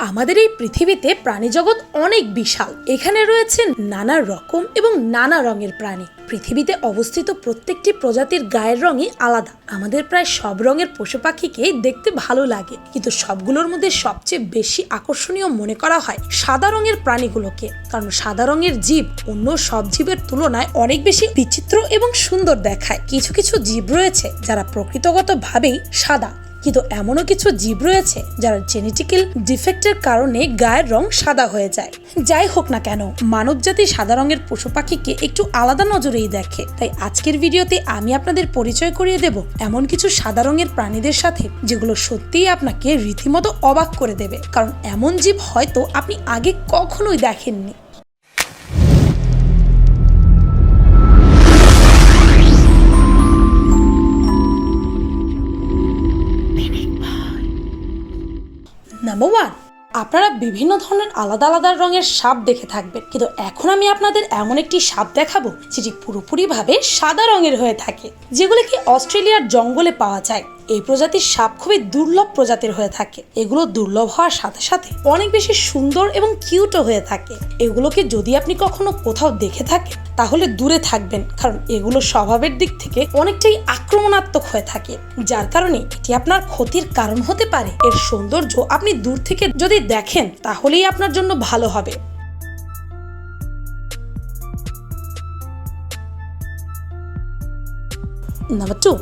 আমাদের এই পৃথিবীতে প্রাণীজগৎ অনেক বিশাল। এখানে রয়েছে নানা রকম এবং নানা রঙের প্রাণী। পৃথিবীতে অবস্থিত প্রত্যেকটি প্রজাতির গায়ের রঙই আলাদা। আমাদের প্রায় সব রঙের পশু পাখিকে দেখতে ভালো লাগে। কিন্তু সবগুলোর মধ্যে সবচেয়ে বেশি আকর্ষণীয় মনে করা হয় সাদা রঙের প্রাণীগুলোকে। কারণ সাদা রঙের জীব অন্য সব জীবের তুলনায় অনেক বেশি বিচিত্র এবং সুন্দর দেখায়। কিছু কিছু জীব রয়েছে যারা প্রকৃতগতভাবেই সাদা। কিন্তু এমনও কিছু জীব রয়েছে যারা জেনেটিক্যাল ডিফেক্টের কারণে গায়ের রং সাদা হয়ে যায়। যাই হোক না কেন, মানবজাতি সাদা রঙের পশু পাখিকে একটু আলাদা নজরেই দেখে। তাই আজকের ভিডিওতে আমি আপনাদের পরিচয় করিয়ে দেব এমন কিছু সাদা রঙের প্রাণীদের সাথে যেগুলো সত্যিই আপনাকে রীতিমতো অবাক করে দেবে। কারণ এমন জীব হয়তো আপনি আগে কখনোই দেখেননি। ওয়ান, আপনারা বিভিন্ন ধরনের আলাদা আলাদা রঙের সাপ দেখে থাকবেন। কিন্তু এখন আমি আপনাদের এমন একটি সাপ দেখাবো, যেটি পুরোপুরিভাবে সাদা রঙের হয়ে থাকে যেগুলিকে অস্ট্রেলিয়ার জঙ্গলে পাওয়া যায়। এই প্রজাতির সাপ খুবই দুর্লভ প্রজাতির হয়ে থাকে। এগুলো দুর্লভ হওয়ার সাথে সাথে অনেক বেশি সুন্দর এবং কিউটও হয়ে থাকে। এগুলোকে যদি আপনি কখনো কোথাও দেখে থাকেন, তাহলে দূরে থাকবেন, কারণ এগুলো স্বভাবের দিক থেকে অনেকটাই আক্রমণাত্মক হয়ে থাকে, যার কারণে এটি আপনার ক্ষতির কারণ হতে পারে। এর সৌন্দর্য আপনি দূর থেকে যদি দেখেন, তাহলেই আপনার জন্য ভালো হবে। নাম্বার টু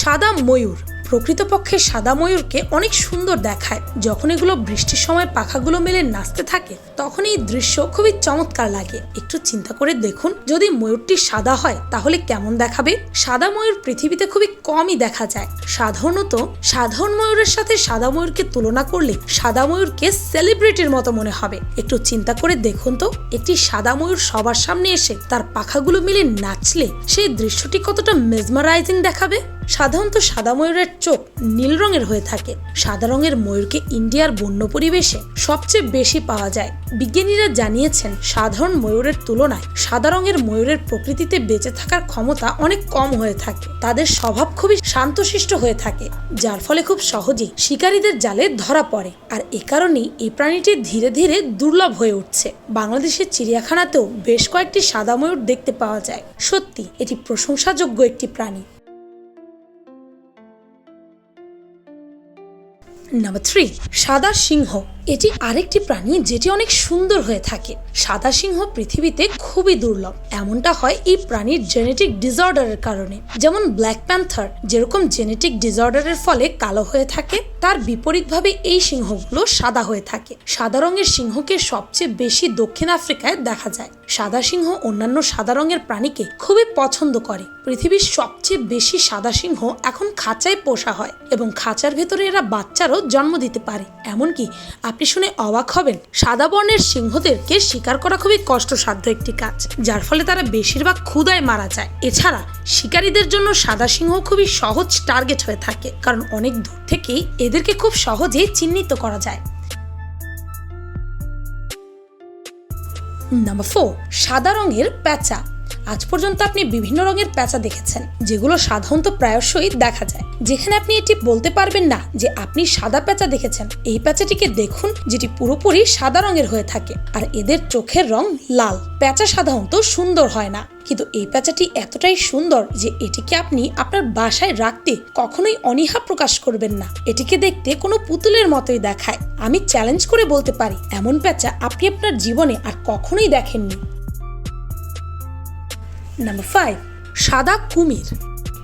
সাদা ময়ূর। প্রকৃতপক্ষে সাদা ময়ূরকে অনেক সুন্দর দেখায়। যখন এগুলো বৃষ্টির সময় পাখাগুলো মেলে নাচতে থাকে, তখন এই দৃশ্য খুবই চমৎকার লাগে। একটু চিন্তা করে দেখুন, যদি ময়ূরটি সাদা হয়, তাহলে কেমন দেখাবে? সাদা ময়ূর পৃথিবীতে খুবই কমই দেখা যায়। সাধারণত, সাধারণ ময়ূরের সাথে সাদা ময়ূরকে তুলনা করলে সাদা ময়ূরকে সেলিব্রিটির মতো মনে হবে। একটু চিন্তা করে দেখুন তো, একটি সাদা ময়ূর সবার সামনে এসে তার পাখাগুলো মিলে নাচলে সেই দৃশ্যটি কতটা মেজমারাইজিং দেখাবে? সাধারণত সাদা ময়ূরের চোখ নীল রঙের হয়ে থাকে। সাদা রঙের ময়ূরকে ইন্ডিয়ার বন্য পরিবেশে সবচেয়ে বেশি পাওয়া যায়। বিজ্ঞানীরা জানিয়েছেন, সাধারণ ময়ূরের তুলনায় সাদা রঙের ময়ূরের প্রকৃতিতে বেঁচে থাকার ক্ষমতা অনেক কম হয়ে থাকে। তাদের স্বভাব খুবই শান্তশিষ্ট হয়ে থাকে, যার ফলে খুব সহজেই শিকারীদের জালে ধরা পড়ে। আর এ কারণেই এই প্রাণীটি ধীরে ধীরে দুর্লভ হয়ে উঠছে। বাংলাদেশের চিড়িয়াখানাতেও বেশ কয়েকটি সাদা ময়ূর দেখতে পাওয়া যায়। সত্যি, এটি প্রশংসাযোগ্য একটি প্রাণী। নাম্বার থ্রি সাদা সিংহ। এটি আরেকটি প্রাণী যেটি অনেক সুন্দর হয়ে থাকে। সাদা সিংহ পৃথিবীতে খুবই দুর্লভ। এমনটা হয় এই প্রাণীর জেনেটিক ডিসঅর্ডারের কারণে। যেমন ব্ল্যাক প্যান্থার যেরকম জেনেটিক ডিসঅর্ডারের ফলে কালো হয়ে থাকে, তার বিপরীতভাবে এই সিংহগুলো সাদা হয়ে থাকে। সাদা রঙের সিংহকে সবচেয়ে বেশি দক্ষিণ আফ্রিকায় দেখা যায়। সাদা সিংহ অন্যান্য সাদা রঙের প্রাণীকে খুবই পছন্দ করে। পৃথিবীর সবচেয়ে বেশি সাদা সিংহ এখন খাঁচায় পোষা হয় এবং খাঁচার ভেতরে এরা বাচ্চারও জন্ম দিতে পারে। এমনকি আপনি শুনে অবাক হবেন, সাদা বর্ণের সিংহদেরকে শিকার করা খুবই কষ্টসাধ্য একটি কাজ, যার ফলে তারা বেশিরভাগ ক্ষুদায় মারা যায়। এছাড়া, শিকারীদের জন্য সাদা সিংহ খুবই সহজ টার্গেট হয়ে থাকে, কারণ অনেক দূর থেকেই এদেরকে খুব সহজেই চিহ্নিত করা যায়। নাম্বার ফোর সাদা রঙের প্যাঁচা। আজ পর্যন্ত আপনি বিভিন্ন রঙের প্যাঁচা দেখেছেন, যেগুলো সাধারণত প্রায়শই দেখা যায়। যেখানে আপনি এটি বলতে পারবেন না যে আপনি সাদা প্যাঁচা দেখেছেন। এই প্যাঁচাটিকে দেখুন, যেটি পুরোপুরি সাদা রঙের হয়ে থাকে, আর এদের চোখের রং লাল। প্যাঁচা সাধারণত সুন্দর হয় না, কিন্তু এই প্যাঁচাটি এতটাই সুন্দর যে এটিকে আপনি আপনার বাসায় রাখতে কখনোই অনীহা প্রকাশ করবেন না। এটিকে দেখতে কোনো পুতুলের মতোই দেখায়। আমি চ্যালেঞ্জ করে বলতে পারি, এমন প্যাঁচা আপনি আপনার জীবনে আর কখনোই দেখেননি। নাম্বার ফাইভ সাদা কুমির।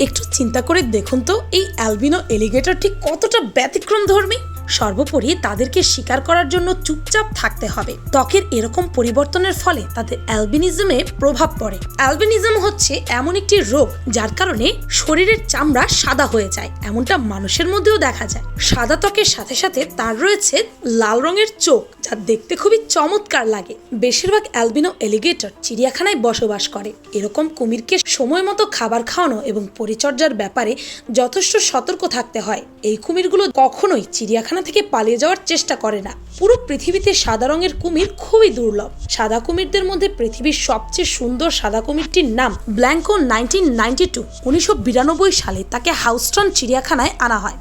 একটু চিন্তা করে দেখুন তো, এই অ্যালবিনো এলিগেটরটি কতটা ব্যতিক্রম ধর্মী? সর্বোপরি তাদেরকে শিকার করার জন্য চুপচাপ থাকতে হবে। ত্বকের এরকম পরিবর্তনের ফলে তাদের অ্যালবিনিজমে প্রভাব পড়ে। অ্যালবিনিজম হচ্ছে এমন একটি রোগ যার কারণে শরীরের চামড়া সাদা হয়ে যায়, এমনটা মানুষের মধ্যেও দেখা যায়। সাদা ত্বকের সাথে সাথে তার রয়েছে লাল রঙের চোখ। যা দেখতে খুবই চমৎকার লাগে। বেশিরভাগ অ্যালবিনো এলিগেটর চিড়িয়াখানায় বসবাস করে। এরকম কুমিরকে সময় মতো খাবার খাওয়ানো এবং পরিচর্যার ব্যাপারে যথেষ্ট সতর্ক থাকতে হয়। এই কুমিরগুলো কখনোই চিড়িয়াখানা থেকে পালিয়ে যাওয়ার চেষ্টা করে না। পুরো পৃথিবীতে সাদা রঙের কুমির খুবই দুর্লভ। সাদা কুমিরদের মধ্যে পৃথিবীর সবচেয়ে সুন্দর সাদা কুমিরটির নাম ব্ল্যাঙ্কো নাইনটিন নাইনটি টু। উনিশশো বিরানব্বই সালে তাকে হাউস্টন চিড়িয়াখানায় আনা হয়।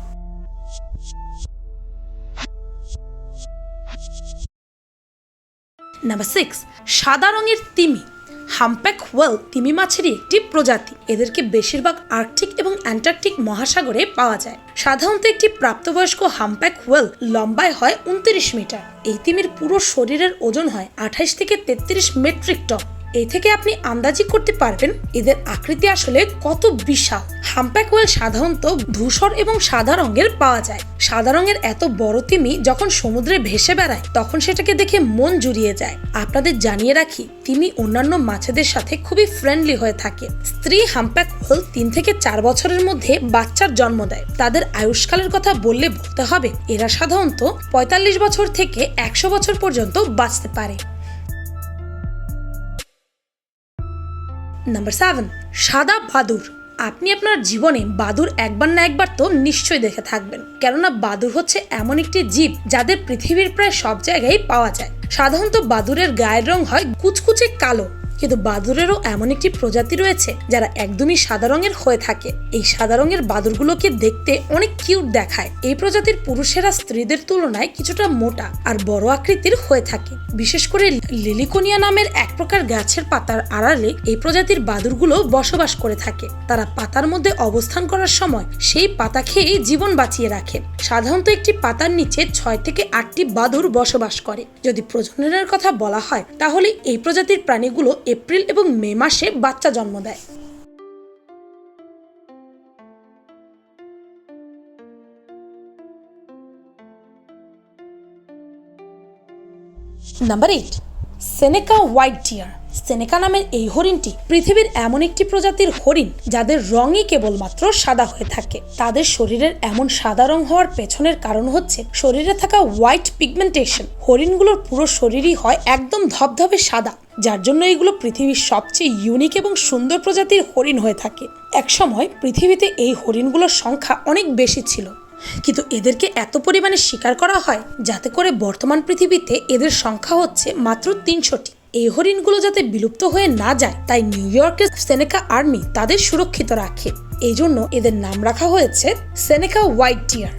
নাম্বার সিক্স সাদা রঙের তিমি। হাম্প্যাক ওয়েল তিমি মাছেরই একটি প্রজাতি। এদেরকে বেশিরভাগ আর্কটিক এবং অ্যান্টার্কটিক মহাসাগরে পাওয়া যায়। সাধারণত একটি প্রাপ্তবয়স্ক হাম্প্যাক ওয়েল লম্বায় হয় উনত্রিশ মিটার। এই তিমির পুরো শরীরের ওজন হয় আঠাইশ থেকে তেত্রিশ মেট্রিক টন এই থেকে আপনি আন্দাজি করতে পারবেন এদের আকৃতি আসলে কত বিশাল। হামপ্যাক ওয়েল সাধারণত ধূসর এবং সাদা রঙের পাওয়া যায়। সাদা রঙের এত বড় তিমি যখন সমুদ্রে ভেসে বেড়ায়, তখন সেটাকে দেখে মন জুড়িয়ে যায়। আপনাদের জানিয়ে রাখি, তিমি অন্যান্য মাছেদের সাথে খুবই ফ্রেন্ডলি হয়ে থাকে। স্ত্রী হামপ্যাক ওয়েল তিন থেকে চার বছরের মধ্যে বাচ্চার জন্ম দেয়। তাদের আয়ুষ্কালের কথা বললে বলতে হবে। এরা সাধারণত পঁয়তাল্লিশ বছর থেকে একশো বছর পর্যন্ত বাঁচতে পারে। নাম্বার সেভেন সাদা বাদুর। আপনি আপনার জীবনে বাদুর একবার না একবার তো নিশ্চয়ই দেখে থাকবেন। কেননা বাদুর হচ্ছে এমন একটি জীব যাদের পৃথিবীর প্রায় সব জায়গায় পাওয়া যায়। সাধারণত বাদুরের গায়ের রং হয় কুচকুচে কালো। কিন্তু বাদুরেরও এমন একটি প্রজাতি রয়েছে যারা একদমই সাদা রঙের হয়ে থাকে। এই সাদা রঙের বাদুরগুলোকে দেখতে অনেক কিউট দেখায়। এই প্রজাতির পুরুষেরা স্ত্রীদের তুলনায় কিছুটা মোটা আর বড় আকৃতির হয়ে থাকে। বিশেষ করে লিলিকোনিয়া নামের এক প্রকার গাছের পাতার আড়ালে এই প্রজাতির বাদুরগুলো বসবাস করে থাকে। তারা পাতার মধ্যে অবস্থান করার সময় সেই পাতা খেয়ে জীবন বাঁচিয়ে রাখে। সাধারণত একটি পাতার নিচে ছয় থেকে আটটি বাদুর বসবাস করে। যদি প্রজননের কথা বলা হয়, তাহলে এই প্রজাতির প্রাণীগুলো এপ্রিল এবং মে মাসে বাচ্চা জন্ম দেয়। Number eight Seneca white deer Seneca নামের এই হরিণটি পৃথিবীর এমন একটি প্রজাতির হরিণ যাদের রঙই কেবলমাত্র সাদা হয়ে থাকে। তাদের শরীরের এমন সাদা রং হওয়ার পেছনের কারণ হচ্ছে শরীরে থাকা হোয়াইট পিগমেন্টেশন হরিণগুলোর পুরো শরীরই হয় একদম ধবধবে সাদা, যার জন্য এগুলো পৃথিবীর সবচেয়ে ইউনিক এবং সুন্দর প্রজাতির হরিণ হয়ে থাকে। একসময় পৃথিবীতে এই হরিণগুলোর সংখ্যা অনেক বেশি ছিল, কিন্তু এদেরকে এত পরিমাণে শিকার করা হয় যাতে করে বর্তমান পৃথিবীতে এদের সংখ্যা হচ্ছে মাত্র তিনশোটি। এই হরিণগুলো যাতে বিলুপ্ত হয়ে না যায়, তাই নিউ ইয়র্কের সেনেকা আর্মি তাদের সুরক্ষিত রাখে। এই জন্য এদের নাম রাখা হয়েছে Seneca white deer.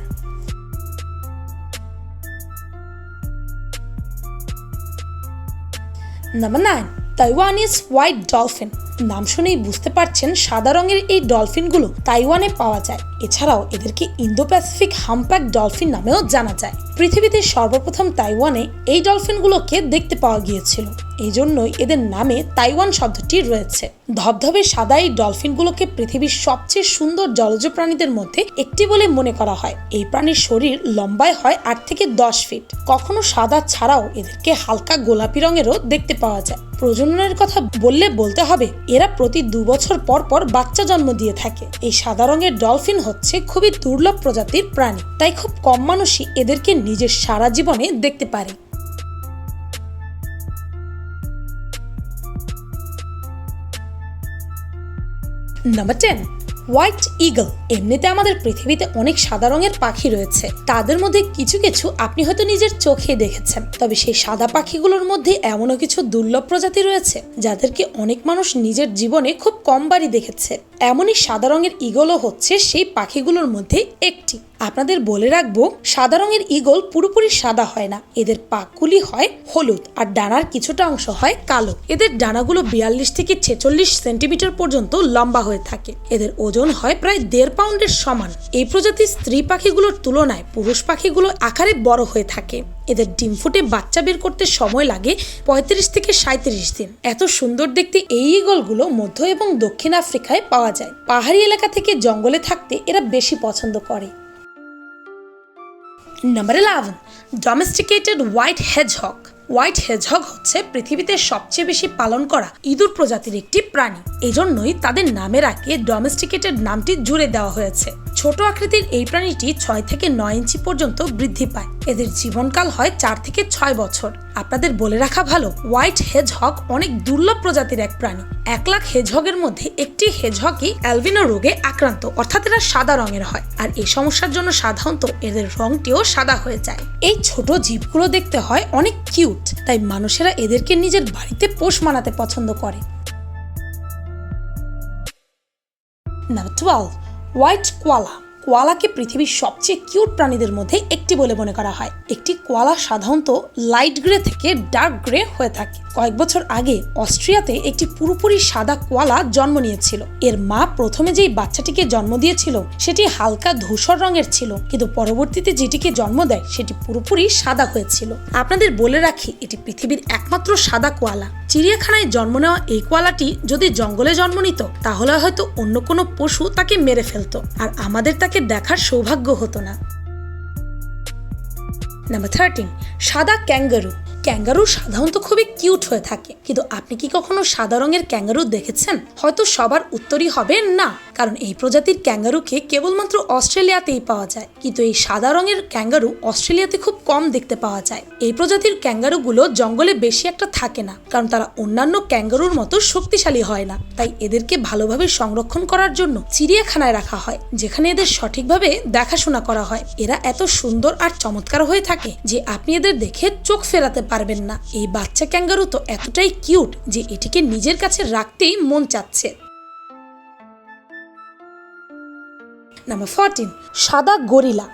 Number nine Taiwanese white dolphin নাম শুনেই বুঝতে পারছেন সাদা রঙের এই ডলফিনগুলো তাইওয়ানে পাওয়া যায়। এছাড়াও এদেরকে ইন্দো প্যাসিফিক হামপ্যাক ডলফিন নামেও জানা যায়। পৃথিবীতে সর্বপ্রথম তাইওয়ানে এই ডলফিনগুলোকে দেখতে পাওয়া গিয়েছিল। এই জন্যই এদের নামে তাইওয়ান শব্দটি রয়েছে। ধবধবে সাদা এই ডলফিনগুলোকে পৃথিবীর সবচেয়ে সুন্দর জলজ প্রাণীদের মধ্যে একটি বলে মনে করা হয়। এই প্রাণীর শরীর লম্বায় হয় আট থেকে দশ ফিট। কখনো সাদা ছাড়াও এদেরকে হালকা গোলাপি রঙেরও দেখতে পাওয়া যায়। প্রজননের কথা বললে বলতে হবে, এরা প্রতি দু বছর পর পর বাচ্চা জন্ম দিয়ে থাকে। এই সাদা রঙের ডলফিন হচ্ছে খুবই দুর্লভ প্রজাতির প্রাণী। তাই খুব কম মানুষই এদেরকে নিজের সারা জীবনে দেখতে পারে। নাম্বার টেন হোয়াইট ইগল এমনিতে আমাদের পৃথিবীতে অনেক সাদা রঙের পাখি রয়েছে। তাদের মধ্যে কিছু কিছু আপনি হয়তো নিজের চোখে দেখেছেন। তবে সেই সাদা পাখিগুলোর মধ্যে এমনও কিছু দুর্লভ প্রজাতি রয়েছে, যাদেরকে অনেক মানুষ নিজের জীবনে খুব কমবারই দেখেছে। এমনই সাদা রঙের ইগলও হচ্ছে সেই পাখিগুলোর মধ্যে একটি। আপনাদের বলে রাখব, সাদা রঙের ইগল পুরোপুরি সাদা হয় না। এদের পাকগুলি হয় হলুদ আর ডানার কিছুটা অংশ হয় কালো। এদের ডানাগুলো বিয়াল্লিশ থেকে ছেচল্লিশ সেন্টিমিটার পর্যন্ত লম্বা হয়ে থাকে। এদের ওজন হয় প্রায় দেড় পাউন্ডের সমান। এই প্রজাতির স্ত্রী পাখিগুলোর তুলনায় পুরুষ পাখিগুলো আকারে বড় হয়ে থাকে। এদের ডিম ফুটে বাচ্চা বের করতে সময় লাগে পঁয়ত্রিশ থেকে সাঁত্রিশ দিন। এত সুন্দর দেখতে এই ইগলগুলো মধ্য এবং দক্ষিণ আফ্রিকায় পাওয়া যায়। পাহাড়ি এলাকা থেকে জঙ্গলে থাকতে এরা বেশি পছন্দ করে। Number eleven domesticated white hedgehog white hedgehog হচ্ছে পৃথিবীতে সবচেয়ে বেশি পালন করা ইঁদুর প্রজাতির একটি প্রাণী। এজন্যই তাদের নামের আগে ডোমেস্টিকেটেড নামটি জুড়ে দেওয়া হয়েছে। ছোট আকৃতির এই প্রাণীটি ছয় থেকে নয় ইঞ্চি পর্যন্ত বৃদ্ধি পায়। এদের জীবনকাল হয় চার থেকে ছয় বছর। আপনাদের বলে রাখা ভালো হোয়াইট হেজহগ অনেক দুর্লভ প্রজাতির এক প্রাণী। এক লাখ হেজহগের মধ্যে একটি হেজহগই অ্যালবিনো রোগে আক্রান্ত, অর্থাৎ এরা সাদা রঙের হয়। আর এই সমস্যার জন্য সাধারণত এদের রংটিও সাদা হয়ে যায়। এই ছোট জীবগুলো দেখতে হয় অনেক কিউট তাই মানুষেরা এদেরকে নিজের বাড়িতে পোষ মানাতে পছন্দ করে। নাম্বার টুয়েলভ হোয়াইট কোয়ালা কোয়ালাকে পৃথিবীর সবচেয়ে কিউট প্রাণীদের মধ্যে একটি বলে মনে করা হয়। একটি কোয়ালা সাধারণত লাইট গ্রে থেকে ডার্ক গ্রে হয়ে থাকে। কয়েক বছর আগে অস্ট্রিয়াতে একটি পুরোপুরি সাদা কোয়ালা জন্ম নিয়েছিল। এর মা প্রথমে যেই বাচ্চাটিকে জন্ম দিয়েছিল, সেটি হালকা ধূসর রঙের ছিল। কিন্তু পরবর্তীতে যেটিকে জন্ম দেয়, সেটি পুরোপুরি সাদা হয়েছিল। আপনাদের বলে রাখি, এটি পৃথিবীর একমাত্র সাদা কোয়ালা। চিড়িয়াখানায় জন্ম নেওয়া এই কোয়ালাটি যদি জঙ্গলে জন্ম নিত, তাহলে হয়তো অন্য কোনো পশু তাকে মেরে ফেলতো, আর আমাদের তাকে দেখার সৌভাগ্য হতো না। নাম্বার থার্টিন সাদা ক্যাঙ্গারু। ক্যাঙ্গারু সাধারণত খুবই কিউট হয়ে থাকে। কিন্তু আপনি কি কখনো সাদা রঙের ক্যাঙ্গারু দেখেছেন? হয়তো সবার উত্তরই হবে না। কারণ এই প্রজাতির ক্যাঙ্গারুকে কেবলমাত্র অস্ট্রেলিয়াতেই পাওয়া যায়। কিন্তু এই সাদা রঙের ক্যাঙ্গারু অস্ট্রেলিয়াতে খুব কম দেখতে পাওয়া যায়। এই প্রজাতির ক্যাঙ্গারুগুলো জঙ্গলে বেশি একটা থাকে না। কারণ তারা অন্যান্য ক্যাঙ্গারুর মতো শক্তিশালী হয় না। তাই এদেরকে ভালোভাবে সংরক্ষণ করার জন্য চিড়িয়াখানায় রাখা হয়, যেখানে এদের সঠিকভাবে দেখাশোনা করা হয়। এরা এত সুন্দর আর চমৎকার হয়ে থাকে যে আপনি এদের দেখে চোখ ফেরাতে পারবেন না। এই বাচ্চা ক্যাঙ্গারু তো এতটাই কিউট যে এটিকে নিজের কাছে রাখতেই মন চাচ্ছে। নাম্বার ফোরটিন সাদা গরিলা।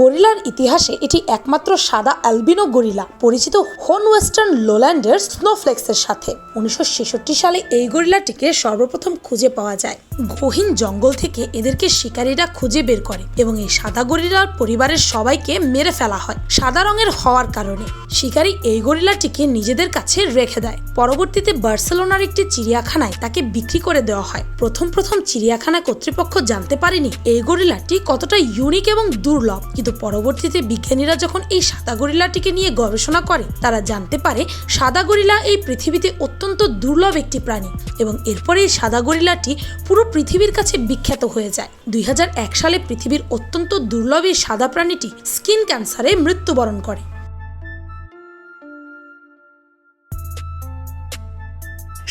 গরিলার ইতিহাসে এটি একমাত্র সাদা অ্যালবিনো গরিলা, পরিচিত হোন ওয়েস্টার্ন লোল্যান্ডের স্নোফ্লেক্সের সাথে। উনিশশো ছেষট্টি সালে এই গরিলাটিকে সর্বপ্রথম খুঁজে পাওয়া যায়। গহীন জঙ্গল থেকে এদেরকে শিকারীরা খুঁজে বের করে এবং এই সাদা গরিলার পরিবারের সবাইকে মেরে ফেলা হয়। সাদা রঙের হওয়ার কারণে শিকারী এই গরিলাটিকে নিজেদের কাছে রেখে দেয়। পরবর্তীতে বার্সেলোনার একটি চিড়িয়াখানায় তাকে বিক্রি করে দেওয়া হয়। প্রথম প্রথম চিড়িয়াখানা কর্তৃপক্ষ জানতে পারেনি এই গরিলাটি কতটা ইউনিক এবং দুর্লভ। কিন্তু পরবর্তীতে বিজ্ঞানীরা যখন এই সাদা গরিলাটিকে নিয়ে গবেষণা করে, তারা জানতে পারে সাদা গরিলা এই পৃথিবীতে অত্যন্ত দুর্লভ একটি প্রাণী এবং এরপরে এই সাদা গরিলাটি পুরো পৃথিবীর কাছে বিখ্যাত হয়ে যায়। দুই হাজার এক সালে পৃথিবীর অত্যন্ত দুর্লভ সাদা প্রাণীটি স্কিন ক্যান্সারে মৃত্যুবরণ করে।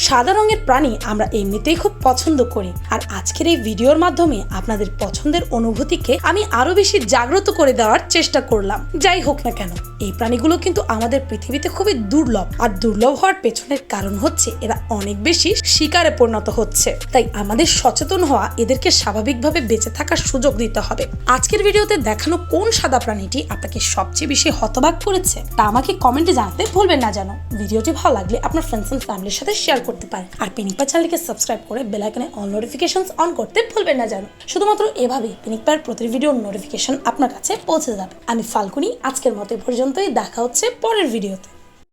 সাদা রঙের প্রাণী আমরা এমনিতেই খুব পছন্দ করি। আর আজকের এই ভিডিওর মাধ্যমে আপনাদের পছন্দের অনুভূতিকে আমি আরও বেশি জাগ্রত করে দেওয়ার চেষ্টা করলাম। যাই হোক না কেন, এই প্রাণীগুলো কিন্তু আমাদের পৃথিবীতে খুবই দুর্লভ। আর দুর্লভ হওয়ার পেছনের কারণ হচ্ছে এরা অনেক বেশি শিকারে পরিণত হচ্ছে। তাই আমাদের সচেতন হওয়া এদেরকে স্বাভাবিকভাবে বেঁচে থাকার সুযোগ দিতে হবে। আজকের ভিডিওতে দেখানো কোন সাদা প্রাণীটি আপনাকে সবচেয়ে বেশি হতবাক করেছে তা আমাকে কমেন্টে জানাতে ভুলবেন না যেন। ভিডিওটি ভালো লাগলে আপনার ফ্রেন্ডস এন্ড ফ্যামিলির সাথে শেয়ার করতে পারেন আর পিনিকপার চ্যানেলকে সাবস্ক্রাইব করে বেলাইকনে অল নোটিফিকেশন অন করতে ভুলবেন না জানো শুধুমাত্র এভাবেই পিনিকপার প্রতি ভিডিওর নোটিফিকেশন আপনার কাছে পৌঁছে যাবে। আমি ফাল্গুনি, আজকের মতো পর্যন্তই। দেখা হচ্ছে পরের ভিডিওতে